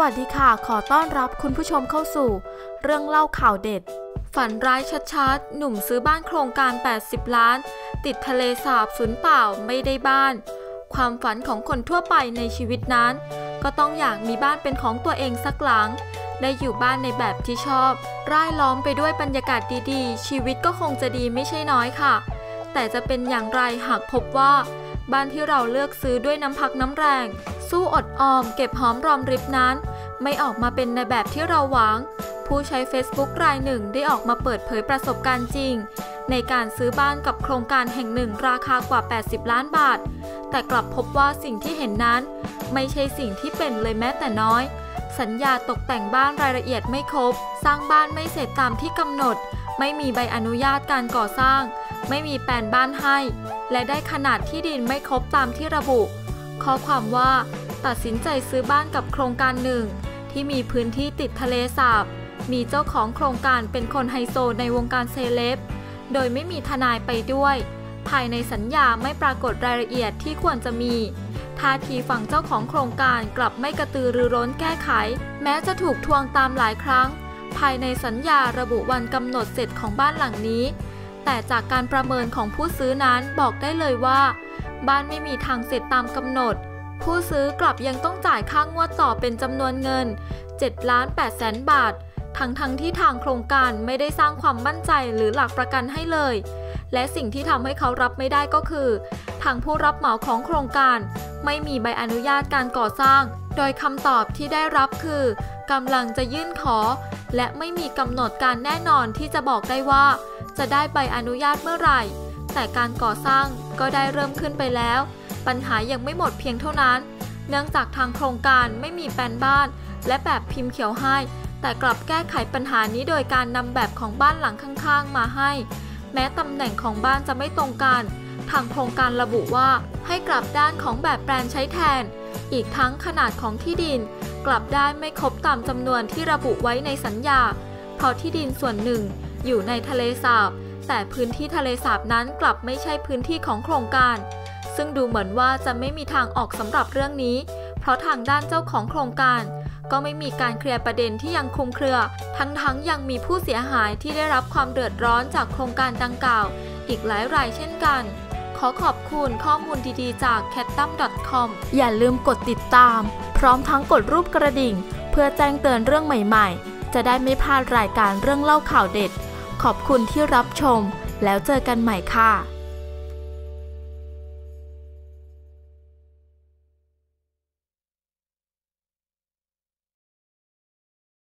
วัสดีค่ะ ขอต้อนรับคุณผู้ชมเข้าสู่ เรื่องเล่าข่าวเด็ด ฝันร้ายชัดๆ หนุ่มซื้อบ้านโครงการ 80 ล้าน ติดทะเลสาบสูญเปล่าไม่ได้บ้าน ความฝันของคนทั่วไปในชีวิตนั้น ก็ต้องอยากมีบ้านเป็นของตัวเองสักหลัง ได้อยู่บ้านในแบบที่ชอบ ร่ายล้อมไปด้วยบรรยากาศดีๆ ชีวิตก็คงจะดีไม่ใช่น้อยค่ะ แต่จะเป็นอย่างไรหากพบว่าบ้านที่เราเลือกซื้อด้วยน้ำพักน้ำแรง สู้อดออมเก็บหอมรอมริบนั้น ไม่ออกมาเป็นในแบบที่เราหวัง ผู้ใช้ Facebook รายหนึ่งได้ออกมาเปิดเผยประสบการณ์จริง ในการซื้อบ้านกับโครงการแห่งหนึ่งราคากว่า 80 ล้านบาท แต่กลับพบว่าสิ่งที่เห็นนั้น ไม่ใช่สิ่งที่เป็นเลยแม้แต่น้อย สัญญาตกแต่งบ้านรายละเอียดไม่ครบ สร้างบ้านไม่เสร็จตามที่กำหนด ไม่มีใบอนุญาตการก่อสร้าง ไม่มีแปลนบ้านให้ และได้ขนาดที่ดินไม่ครบตามที่ระบุ ข้อความว่าตัดสินใจซื้อบ้านกับโครงการหนึ่ง ที่มีพื้นที่ติดทะเลสาบ มีเจ้าของโครงการเป็นคนไฮโซในวงการเซเลบ โดยไม่มีทนายไปด้วย ภายในสัญญาไม่ปรากฏรายละเอียดที่ควรจะมีท่าทีฝั่งเจ้าของโครงการกลับไม่กระตือรือร้นแก้ไข แม้จะถูกทวงตามหลายครั้ง ภายในสัญญาระบุวันกำหนดเสร็จของบ้านหลังนี้ แต่จากการประเมินของผู้ซื้อนั้นบอกได้เลยว่า บ้านไม่มีทางเสร็จตามกำหนด ผู้ซื้อกลับยังต้องจ่ายค่างวดต่อเป็นจำนวนเงิน7ล้าน8แสนบาท ทั้งทั้งที่ทางโครงการไม่ได้สร้างความมั่นใจหรือหลักประกันให้เลย และสิ่งที่ทำให้เขารับไม่ได้ก็คือ ทางผู้รับเหมาของโครงการ ไม่มีใบอนุญาตการก่อสร้าง โดยคำตอบที่ได้รับคือกำลังจะยื่นขอ และไม่มีกำหนดการแน่นอนที่จะบอกได้ว่า จะได้ใบอนุญาตเมื่อไหร่ แต่การก่อสร้างก็ได้เริ่มขึ้นไปแล้ว ปัญหายังไม่หมดเพียงเท่านั้น เนื่องจากทางโครงการไม่มีแปลนบ้าน และแบบพิมพ์เขียวให้ แต่กลับแก้ไขปัญหานี้โดยการนำแบบของบ้านหลังข้างๆ มาให้ แม้ตำแหน่งของบ้านจะไม่ตรงกัน ทางโครงการระบุว่าให้กลับด้านของแบบแปลนใช้แทน อีกทั้งขนาดของที่ดิน กลับได้ไม่ครบตามจำนวนที่ระบุไว้ในสัญญา เพราะที่ดินส่วนหนึ่ง อยู่ในทะเลสาบแต่พื้นที่ทะเลสาบนั้นกลับไม่ใช่พื้นที่ของโครงการ ซึ่งดูเหมือนว่าจะไม่มีทางออกสำหรับเรื่องนี้ เพราะทางด้านเจ้าของโครงการ ก็ไม่มีการเคลียร์ประเด็นที่ยังคลุมเครือ ทั้งๆงยังมีผู้เสียหายที่ได้รับความเดือดร้อนจากโครงการดังกล่าว อีกหลายรายเช่นกัน ขอขอบคุณข้อมูลดีๆ จาก c a t t u m c o m อย่าลืมกดติดตาม พร้อมทั้งกดรูปกระดิ่ง เพื่อแจ้งเตือนเรื่องใหม่ๆ จะได้ไม่พลาดรายการเรื่องเล่าข่าวเด็ด ขอบคุณที่รับชม แล้วเจอกันใหม่ค่ะ